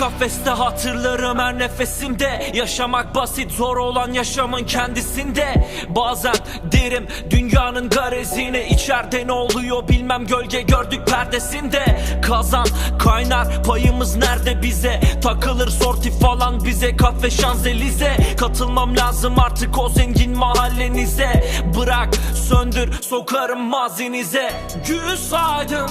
kafeste hatırlarım her nefesimde. Yaşamak basit zor olan yaşamın kendisinde. Bazen derim dünyanın garezine içeride ne oluyor bilmem gölge gördük perdesinde. Kazan kaynar payımız nerede bize? Takılır sorti falan bize kafe şanzelize. Katılmam lazım artık o zengin mahallenize. Bırak söndür sokarım mazinize. Gül saydım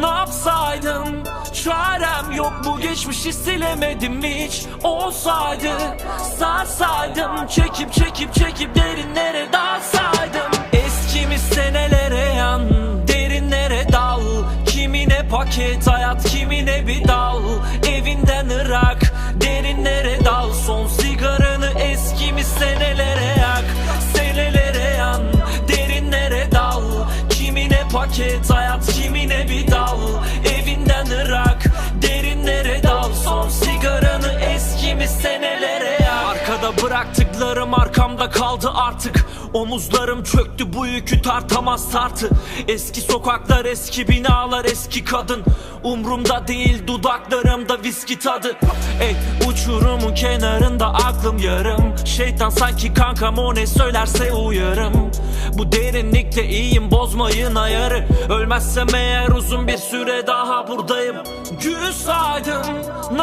ne yapsaydım Çarem yok bu geçmişi silemedim hiç? Olsaydı sarsaydım Çekip çekip çekip derinlere dalsaydım. Eskimiz senelere yan Derinlere dal. Kimine paket hayat kimine bir dal. Evinden ırak Derinlere dal. Son sigaranı eskimiz senelere yak. Senelere yan Derinlere dal. Kimine paket hayat bıraktıklarım arkamda kaldı artık. Omuzlarım çöktü bu yükü tartamaz tartı. Eski sokaklar eski binalar eski kadın. Umrumda değil dudaklarımda viski tadı. Ey uçurumun kenarında aklım yarım. Şeytan sanki kankam o ne söylerse uyarım. Bu derinlikte iyiyim bozmayın ayarı. Ölmezsem eğer uzun bir süre daha buradayım. Gül saydım ne